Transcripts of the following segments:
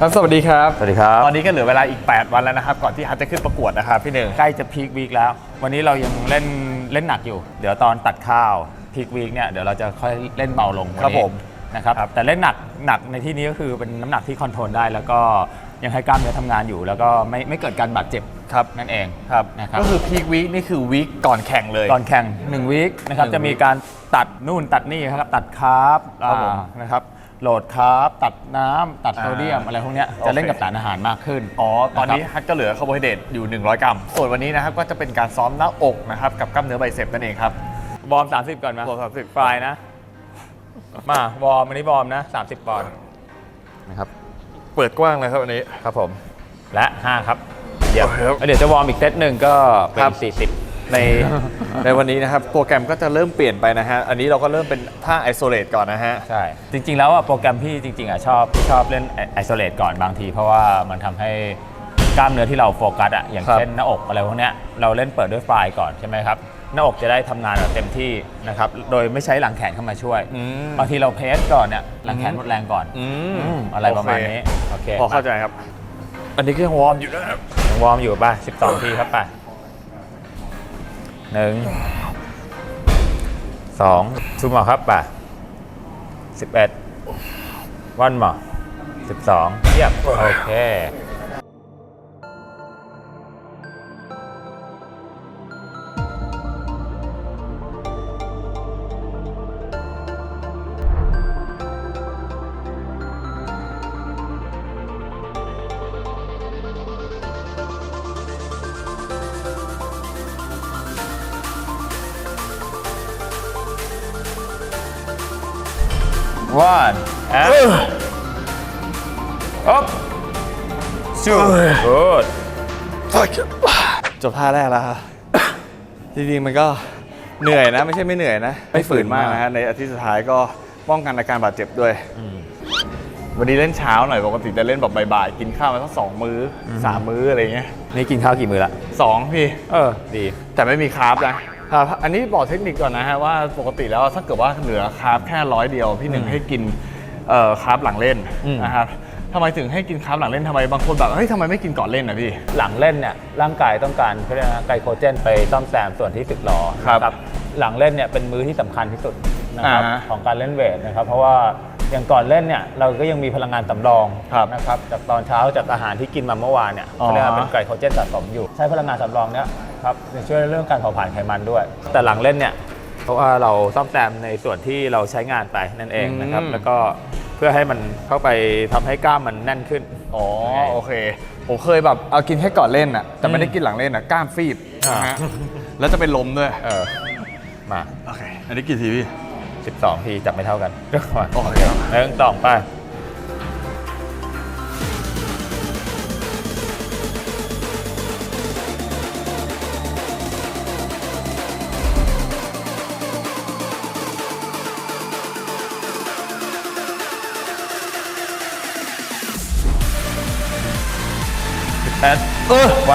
ครับสวัสดีครับ สวัสดีครับ ตอนนี้ก็เหลือเวลาอีก 8 วันแล้วนะครับ ก่อนที่ฮัทจะขึ้นประกวดนะครับพี่หนึ่งใกล้จะพีควีคแล้ว วันนี้เรายังเล่นเล่นหนักอยู่ เดี๋ยวตอนตัดข้าวพีควีคเนี่ยเดี๋ยวเราจะค่อยเล่นเบาลงวันนี้ครับผมนะครับแต่เล่นหนักหนักในที่นี้ก็คือเป็นน้ำหนักที่คอนโทรลได้ แล้วก็ยังให้กล้ามเนื้อทำงานอยู่ แล้วก็ไม่ไม่เกิดการบาดเจ็บครับนั่นเองครับนะครับก็คือพีควีคนี่คือวีคก่อนแข่งเลยก่อนแข่ง1วีคนะครับหนึ่งจะมีวีคการ ตัดนู่นตัดนี่ครับ ตัดคาร์บครับผม อ่านะครับ โหลดคาร์บตัดน้ำตัดโซเดียม อ่าอะไรพวกเนี้ยโอเค จะเล่นกับสารอาหารมากขึ้น อ๋อ ตอนนี้ะครับฮัทก็เหลือคาร์โบไฮเดรตอยู่ 100 กรัม ส่วนวันนี้นะครับก็จะเป็นการซ้อมหน้าอกนะครับกับกล้ามเนื้อไบเซปนั่นเองครับ วอร์ม 30 ก่อนมาวอร์ม30ฟลายนะ มาวอร์มอันนี้วอร์มนะ 30ปอนด์นะครับ เปิดกว้างเลยครับวันนี้ ครับผม และ 5 ครับ เดี๋ยวโอเคครับเดี๋ยวจะวอร์มอีกเซตหนึ่งก็เป็ครันบ40 ในในวันนี้นะครับ โปรแกรมก็จะเริ่มเปลี่ยนไปนะฮะ อันนี้เราก็เริ่มเป็นท่าไอโซเลตก่อนนะฮะ ใช่ จริง ๆ แล้วอะโปรแกรมพี่จริง ๆอะชอบชอบเล่นไอโซเลตก่อนบางที เพราะว่ามันทำให้กล้ามเนื้อที่เราโฟกัสอะอย่างครับ เช่นหน้าอกอะไรพวกเนี้ยเราเล่นเปิดด้วยฟลายก่อนใช่ไหมครับหน้าอกจะได้ทำงานแบบเต็มที่นะครับโดยไม่ใช้หลังแขนเข้ามาช่วยอืม บางทีเราเพสก่อนเนี่ยหลังแขนหมดแรงก่อนอือืมอะไรประมาณนี้โอเคพอเข้าใจครับ อันนี้ก็ยังวอร์มอยู่นะครับยังวอร์มอยู่ป่ะ12ทีครับป่ะ หนึ่งสองชูมหมอครับป่ะสิบเอ็ดวันหมอสิบสองเทียบโอเค one and up two good จบท่าแรกแล้วครับจริงๆมันก็เหนื่อยนะ ไม่ใช่ไม่เหนื่อยนะ ไม่ฝืนมากนะฮะในอาทิตย์สุดท้ายก็ป้องกันอาการบาดเจ็บด้วย วันนี้เล่นเช้าหน่อยปกติจะเล่นแบบบ่ายๆกินข้าวมาสักสองมื้ออสามมื้ออะไรเงี้ยนี่กินข้าวกี่มื้อละสองพี่ เออ ดี แต่ไม่มีคาร์บนะครับ อันนี้บอกเทคนิคก่อนนะฮะว่าปกติแล้วถ้าเกิดว่าเหลือคาร์บแค่ร้อยเดียวพี่หนึ่งให้กินเอ่อคาร์บหลังเล่นอืมนะครับทำไมถึงให้กินคาร์บหลังเล่นทำไมบางคนแบบเฮ้ยทำไมไม่กินก่อนเล่นนะพี่ หลังเล่นเนี่ยร่างกายต้องการเขาเรียกนะไกลโคเจนไปซ่อมแซมส่วนที่สึกหรอครับนะหลังเล่นเนี่ยเป็นมื้อที่สำคัญที่สุดนะครับอ่าฮะของการเล่นเวทนะครับเพราะว่าอย่างก่อนเล่นเนี่ยเราก็ยังมีพลังงานสำรองครับนะครับจากตอนเช้าจากอาหารที่กินมาเมื่อวานเนี่ยอ๋อเขาเรียกว่าเป็นไกลโคเจนสะสมอยู่ ใช้พลังงานสำรองเนี่ย ครับจะช่วยเรื่องการเผาผลาญไขมันด้วย แต่หลังเล่นเนี่ยเพราะว่าเราซ่อมแซมในส่วนที่เราใช้งานไปนั่นเองนะครับแล้วก็เพื่อให้มันเข้าไปทำให้กล้ามมันแน่นขึ้น อ๋อโอเค ผมเคยแบบเอากินแค่ก่อนเล่นอะแต่ไม่ได้กินหลังเล่นอะกล้ามฟีบอ่า นะฮะแล้วจะเป็นลมด้วยเออมา โอเคอันนี้กี่ทีพี่ 12 ทีจับไม่เท่ากันโอเคครับหนึ่งสองไปแป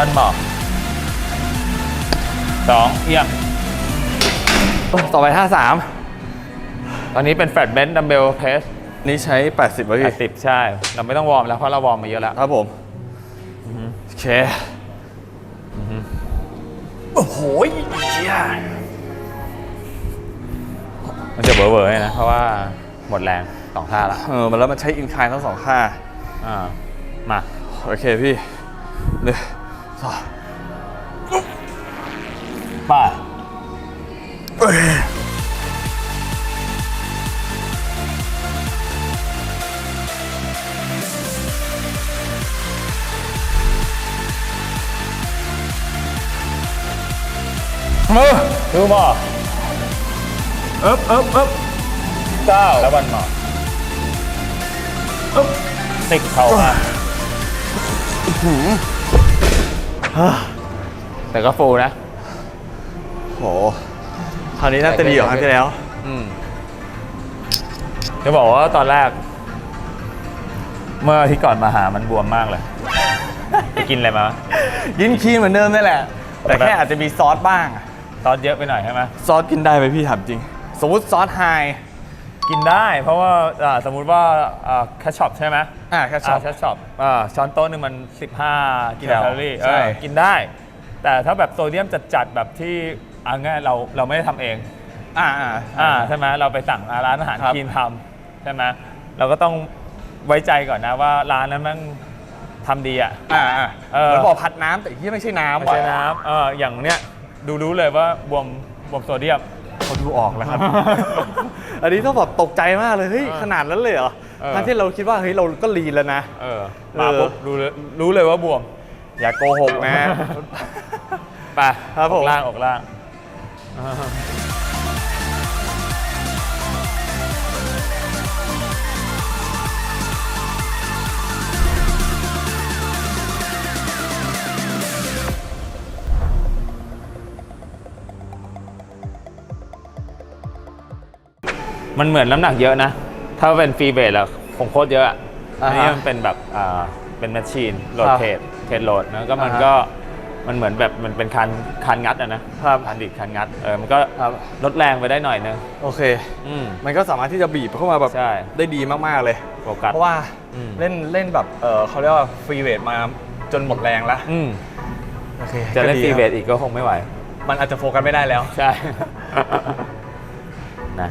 อนหมอสองเอียงต่อไปท่าสามตอนนี้เป็นแฟลตเบนด์ดัมเบลเพสนี่ใช้ 80ป่ะพี่80ใช่ เราไม่ต้องวอร์มแล้วเพราะเราวอร์มมาเยอะแล้ว ครับผมโอเคโอ้โหเชี่ยมันจะเบอร์เบอร์นะเพราะว่าหมดแรงสองท่าละเออมันแล้วมันใช้อินคลายทั้งสองท่าอ่ามา โอเคพี่หนึ่งสอง ป้ามือดูหมอเอ๊บเอ๊บเอ๊บเก้าแล้ววันหมอเอ๊บสิกเข้ามา แต่ก็ฟูลนะ โหคราวนี้น่าจะดีกว่าครั้งที่แล้ว อืมจะบอกว่าตอนแรก เมื่ออาที่ก่อนมาหามันบวมมากเลย ไปกินอะไรมายินคีนเหมือนเดิมนี่แหละ แต่แค่อาจจะมีซอสบ้างซอสเยอะไปหน่อยใช่ไหมซอสกินได้ไหมพี่ถามจริง สมมติซอสไฮ กินได้เพราะว่าอ่าสมมุติว่าแคชช็อปใช่ไหมอ่าแค่ช็อป แคชช็อปช้อนโต๊ะหนึงมัน 15 กิโลแคลอรี่ใช่ เออกินได้ แต่ถ้าแบบโซเดียมจัดๆแบบที่เอาง่ายเราเราไม่ได้ทำเอง อ่าอ่า อ่าใช่ไหมเราไปสั่งร้านอาหารครับกินทำใช่ไหมเราก็ต้องไว้ใจก่อนนะว่าร้านนั้นมันทำดีอะ อ่าอ่าเออ เหมือนบอกผัดน้ำแต่ที่ไม่ใช่น้ำไม่ใช่ว่ะน้ำเอออย่างเนี้ยดูรู้เลยว่าบวมบวมโซเดียม เขาดูออกแล้วครับ อันนี้ต้องแบบตกใจมากเลยเฮ้ยเออขนาดนั้นเลยเหรอเออ ทั้งที่เราคิดว่าเฮ้ยเราก็ลีนแล้วนะ เออมาเออปุ๊บรู้เลยรู้เลยว่าบวมอย่าโกหกนะ ไปครับผม ออกล่างออกล่าง มันเหมือนน้ำหนักเยอะนะ ถ้าเป็นฟรีเบสอะคงโคตรเยอะอะอ่าอันฮะนี้มันเป็นแบบอ่าเป็นแมชชีนโหลดครับเทรดเทรดโหลดนะก็มันอ่าฮะ ก็มันเหมือนแบบมันเป็นคันคันงัดอะนะครับคันดิดคันงัดเออมันก็ครับลดแรงไปได้หน่อยนึงโอเค อืม มันก็สามารถที่จะบีบเข้ามาแบบใช่ ได้ดีมากๆเลย โฟกัส เพราะว่าอืม เล่นเล่นแบบเออเขาเรียกว่าฟรีเวทมาจนหมดแรงแล้วอืมโอเคจะเล่นก็ฟดีรีคบเบสอีกก็คงไม่ไหว มันอาจจะโฟกัสไม่ได้แล้ว ใช่ นะ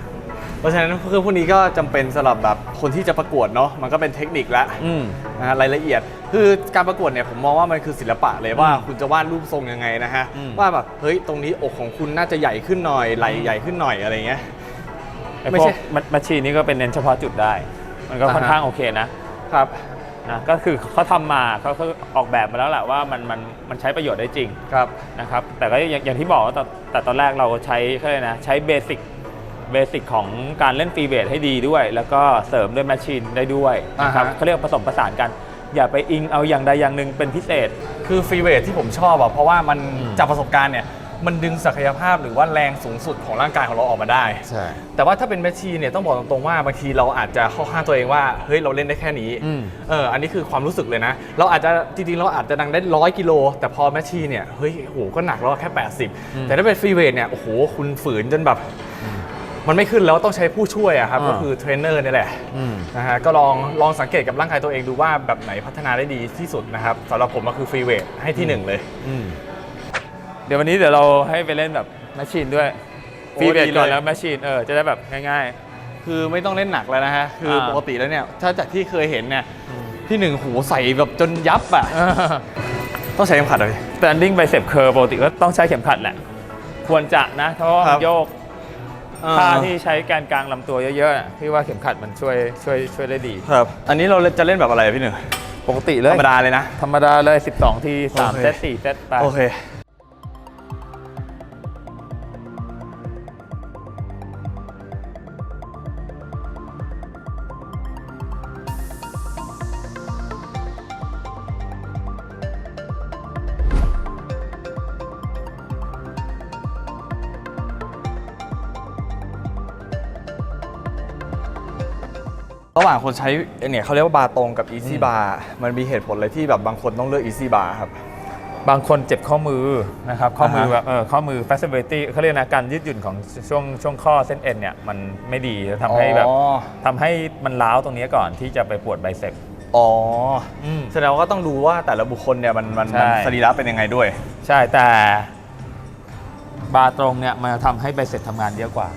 เพราะฉะนั้นคือพวกนี้ก็จำเป็นสำหรับแบบคนที่จะประกวดเนาะมันก็เป็นเทคนิคละอืม นะฮะรายละเอียด คือการประกวดเนี่ยผมมองว่ามันคือศิลปะเลยว่าอืมคุณจะวาดรูปทรงยังไงนะฮะ อืม ว่าแบบเฮ้ยตรงนี้อกของคุณน่าจะใหญ่ขึ้นหน่อยไหล่ใหญ่ขึ้นหน่อยอะไรเงี้ย ไอ้ไม่พวใช่กแมชชีนนี้ก็เป็นเน้นเฉพาะจุดได้ มันก็ค่อนอ่าฮะ ข้างโอเคนะครับ นะก็คือเขาทำมาเขาเขาออกแบบมาแล้วแหละว่ามันมันมันใช้ประโยชน์ได้จริงครับ นะครับแต่ก็อย่างอย่างที่บอกว่าแต่แต่ตอนแรกเราใช้เขาเลยกนะใช้เบสิก เบสิกของการเล่นฟรีเบสให้ดีด้วย แล้วก็เสริมด้วยแมชชีนได้ด้วยนะครับอ่าฮะ เขาเรียกผสมผสานกัน อย่าไปอิงเอาอย่างใดอย่างหนึ่งเป็นพิเศษ คือฟรีเวทที่ผมชอบอะเพราะว่ามันอืม จากประสบการณ์เนี่ยมันดึงศักยภาพหรือว่าแรงสูงสุดของร่างกายของเราออกมาได้ ใช่ แต่ว่าถ้าเป็นแมชชีนเนี่ยต้องบอกตรงๆว่าบางทีเราอาจจะเข้าข้างตัวเองว่าเฮ้ยเราเล่นได้แค่นี้อืม เอออันนี้คือความรู้สึกเลยนะ เราอาจจะจริงๆเราอาจจะดังได้ร้อยกิโล แต่พอแมชชีนเนี่ยเฮ้ยโหก็หนักแล้วแค่ 80 แต่ถ้าเป็นฟรีเวทเนี่ยโอ้โหคุณฝืนจนแบบ มันไม่ขึ้นแล้วต้องใช้ผู้ช่วยอะครับอ่า ก็คือเทรนเนอร์นี่แหละอืม นะฮะก็ลองลองสังเกตกับร่างกายตัวเองดูว่าแบบไหนพัฒนาได้ดีที่สุดนะครับสำหรับผมก็คือฟรีเวทให้ที่หนึ่งเลยอืมเดี๋ยววันนี้เดี๋ยวเราให้ไปเล่นแบบแมชชีนด้วยโอ้ฟรีเบสดีเลย ก่อนแล้วแมชชีนเออจะได้แบบง่าย คือไม่ต้องเล่นหนักแล้วนะฮะ คืออา ปกติแล้วเนี่ย ถ้าจากที่เคยเห็นเนี่ย ที่หนึ่งหูใส่แบบจนยับอะๆต้องใช้เข็มขัดเลย standing bicep curl ปกติก็ต้องใช้เข็มขัดแหละ ควรจะนะ เพราะว่าครัมับนโยก ท่าที่ใช้แกนกลางลำตัวเยอะๆน่ะพี่ว่าเข็มขัดมันช่วยช่วยช่วยได้ดี ครับ อันนี้เราจะเล่นแบบอะไรอะพี่หนึ่งปกติเลย ธรรมดาเลยนะ ธรรมดาเลย 12 ทีโอ3เคเซต4เซตไป โอเค ระหว่างคนใช้เนี่ยเขาเรียกว่าบาร์ตรงกับ Easy Bar มันมีเหตุผลอะไรที่แบบบางคนต้องเลือก Easy Bar ครับ บางคนเจ็บข้อมือนะครับข้อมืออ่าฮะแบบเออข้อมือ flexibility เขาเรียกนะการยืดหยุ่นของช่วงช่วงข้อเส้นเอ็นเนี่ยมันไม่ดีทำให้แบบอ๋อ ทำให้มันล้าวตรงนี้ก่อนที่จะไปปวดไบเซ็ป อ๋ออืมแสดงว่าก็ต้องดูว่าแต่ละบุคคลเนี่ยมันมันใช่ มันสรีระเป็นยังไงด้วย ใช่แต่บาร์ตรงเนี่ยมันทำให้ไบเซ็ปทำงานเยอะกว่า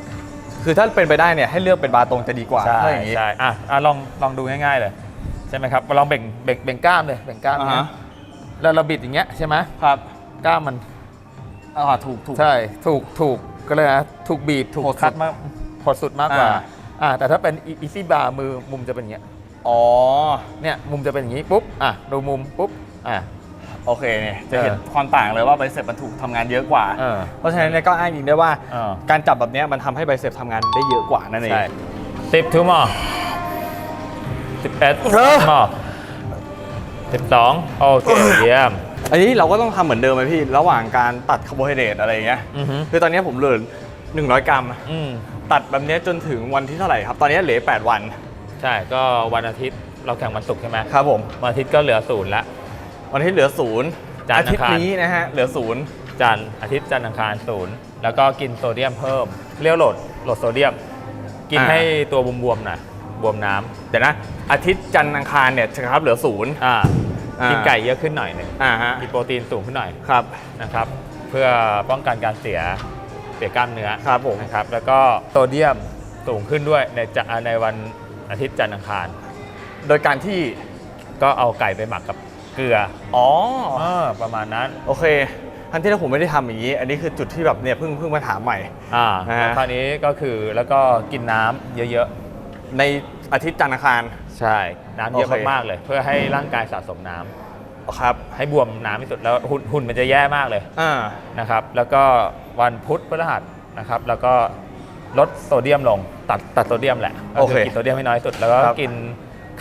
คือถ้าเป็นไปได้เนี่ยให้เลือกเป็นบาร์ตรงจะดีกว่าใช่ถ้าอย่างนี้ ใช่อะอะลองลองดูง่ายๆเลยใช่ไหมครับลองเบ่งเบ่งเบ่งกล้ามเลยเบ่งกล้ามอ่าเนี่ยฮะแล้วเราบิดอย่างเงี้ยใช่ไหมครับกล้ามมันอ่าถูกถูก ใช่ถูกถูกก็เลยนะถูกบีบถูกหดสุด คัดมาก หดสุดมากกว่าอ่า อ่าแต่ถ้าเป็นอีซี่บาร์มือมุมจะเป็นอย่างเงี้ยอ๋อ เนี่ยมุมจะเป็นอย่างงี้ปุ๊บอะดูมุมปุ๊บอะ โอเคเนี่ยจะเห็นเออความต่างเลยว่าไบเซ็ปมันถูกทำงานเยอะกว่าเออเพราะฉะนั้นเนี่ยก็อ้างอิงได้ว่าเออ การจับแบบเนี้ยมันทำให้ไบเซ็ปทำงานได้เยอะกว่านั่นเอง ใช่สิบทูมอสิบเอ็ดเออ มอสิบสองโอเคเยี่ยม อันนี้เราก็ต้องทำเหมือนเดิมไหมพี่ ระหว่างการตัดคาร์โบไฮเดรตอะไรอย่างเงี้ยอือฮึ คือตอนนี้ผมเหลือ100 กรัม อืมตัดแบบเนี้ยจนถึงวันที่เท่าไหร่ครับ ตอนนี้เหลือ 8 วัน ใช่ก็วันอาทิตย์เราแข่งวันศุกร์ใช่ไหมครับผม วันอาทิตย์ก็เหลือศูนย์ละ วันที่เหลือศูนย์จันทร์อาทิตย์อังคาร นี้นะฮะเหลือศูนย์จันทร์อาทิตย์จันทร์อังคารศูนย์แล้วก็กินโซเดียมเพิ่มเรียกโหลดโหลดโซเดียม กินอ่าให้ตัวบวมๆหน่อยบวมน้ำเดี๋ยวนะ อาทิตย์จันทร์อังคารเนี่ยครับเหลือศูนย์ อ่าอ่ากิ กินไก่เยอะขึ้นหน่อยหนึ่งอ่าฮะกินโปรตีนสูงขึ้นหน่อยครับนะครับ เพื่อป้องกันการเสียเสียกล้ามเนื้อครับผมนะครับแล้วก็โซเดียมสูงขึ้นด้วยในจะในวันอาทิตย์จันทร์อังคาร โดยการที่ก็เอาไก่ไปหมักกับ เกลือ อ๋อเออประมาณนั้น โอเคทันที่แล้วผมไม่ได้ทำอย่างนี้ อันนี้คือจุดที่แบบเนี่ยเพิ่งเพิ่งมาถามใหม่ อ่านะฮะคราวนี้ก็คือแล้วก็กินน้ำเยอะในอาทิตย์จันทร์อังคาร ๆ ใช่ น้ำเยอะโอเค มากๆเลย เพื่อให้ร่างกายสะสมน้ำครับให้บวมน้ำที่สุดแล้วหุ่นหุ่นมันจะแย่มากเลยอ่านะครับ แล้วก็วันพุธพฤหัสนะครับ แล้วก็ลดโซเดียมลงตัดตัดโซเดียมแหละก็โอเคกินโซเดียมให้น้อยที่สุด แล้วก็ครับกิน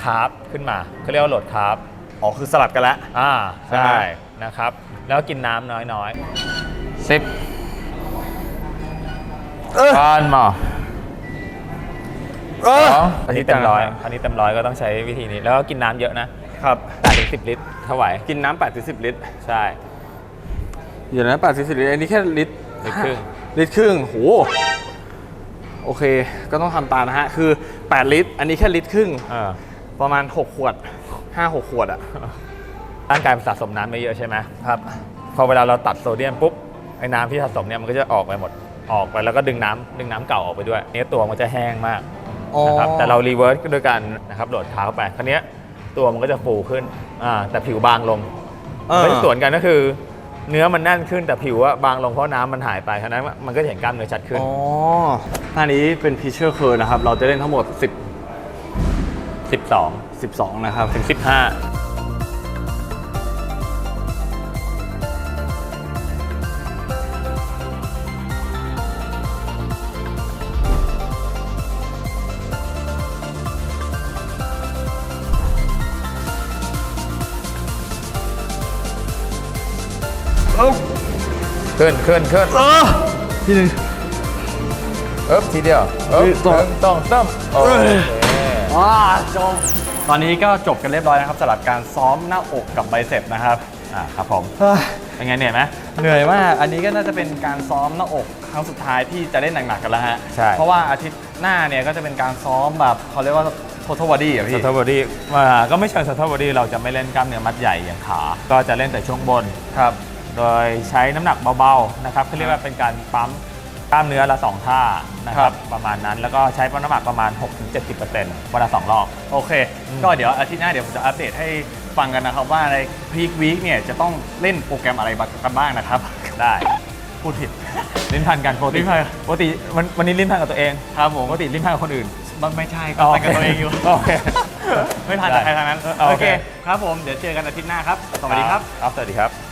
คาร์บขึ้นมาเขาเรียกว่าโหลดคาร์บ อ๋อคือสลับกันแล้วอ่าใช่ใช่นะครับ แล้วก็กินน้ำน้อยๆสิบเออก้อนหมอเออสองอันนี้เต็มร้อยอันนี้เต็มร้อยก็ต้องใช้วิธีนี้ แล้วก็กินน้ำเยอะนะครับ แปดถึงสิบลิตรเท่าไหร่กินน้ำ8ถึง10 ลิตรใช่ เดี๋ยวนะ8ถึง10 ลิตร อันนี้แค่ลิตรลิตรครึ่ง ลิตรครึ่งโหโอเค ก็ต้องทำตามนะฮะ คือ 8 ลิตร อันนี้แค่ลิตรครึ่ง เออประมาณ 6 ขวด 5 6ขวดอะร่างกายมันสะสมน้ำไม่เยอะใช่ไหมครับ พอเวลาเราตัดโซเดียมปุ๊บไอ้น้ำที่สะสมเนี่ยมันก็จะออกไปหมดออกไปแล้วก็ดึงน้ำดึงน้ำเก่าออกไปด้วยเนี่ยตัวมันจะแห้งมากนะครับแต่เรารีเวิร์สโดยการนะครับโหลดเท้าเข้าไปคราวเนี้ยตัวมันก็จะฟูขึ้นอ่าแต่ผิวบางลงเออก็จะสวนกันก็คือ เนื้อมันแน่นขึ้นแต่ผิวอะบางลงเพราะน้ำมันหายไปคราวนั้นมันก็จะเห็นกล้ามเนื้อชัดขึ้น อ๋อหน้านี้เป็นพิเชอร์เคอร์นะครับ เราจะเล่นทั้งหมด12 10 12 นะครับ ถึง 15เอ้าขึ้นขึ้นขึ้นเออทีหนึ่งเอ๊บทีเดียวเอ๊บนี่สองหนึ่งสองสามโอเคว้าจบ ตอนนี้ก็จบกันเรียบร้อยนะครับสำหรับการซ้อมหน้าอกกับไบเซปนะครับอ่าครับผมเฮ้ยเป็นไงเหนื่อยไหมเหนื่อยมาก อันนี้ก็น่าจะเป็นการซ้อมหน้าอกครั้งสุดท้ายที่จะเล่นหนักๆกันแล้วฮะใช่ เพราะว่าอาทิตย์หน้าเนี่ยก็จะเป็นการซ้อมแบบเขาเรียกว่า total body อะซัพี่ตบอดี้มาก็ไม่เชิงซัตบอดี้เราจะไม่เล่นกล้ามเนื้อมัดใหญ่อย่างขา ก็จะเล่นแต่ช่วงบนครับ โดยใช้น้ำหนักเบาๆนะครับเขาเรียกว่าเป็นการปั๊ม กล้ามเนื้อละสองท่านะคครัรับบประมาณนั้นแล้วก็ใช้น้ำหนักประมาณ 6-70%วันละสองรอบ โอเค ก็เดี๋ยวอาทิตย์หน้าเดี๋ยวผมจะอัปเดตให้ฟังกันนะครับว่าในพีควีคเนี่ยจะต้องเล่นโปรแกรมอะไรกันบ้างนะครับ ได้พูดผิด ลิ้นพันกันปกติลิ้นพันปกติวันวันนี้ลิ้นพันกับตัวเองครับผมปกติลิ้นพันกับคนอื่นมันไม่ใช่ก็ไปกับตัวเองอยู่โอเคไม่ทันจากใครทางนั้นโอเคครับผมเดี๋ยวเจอกันอาทิตย์หน้าครับสวัสดีครับครับสวัสดีครับ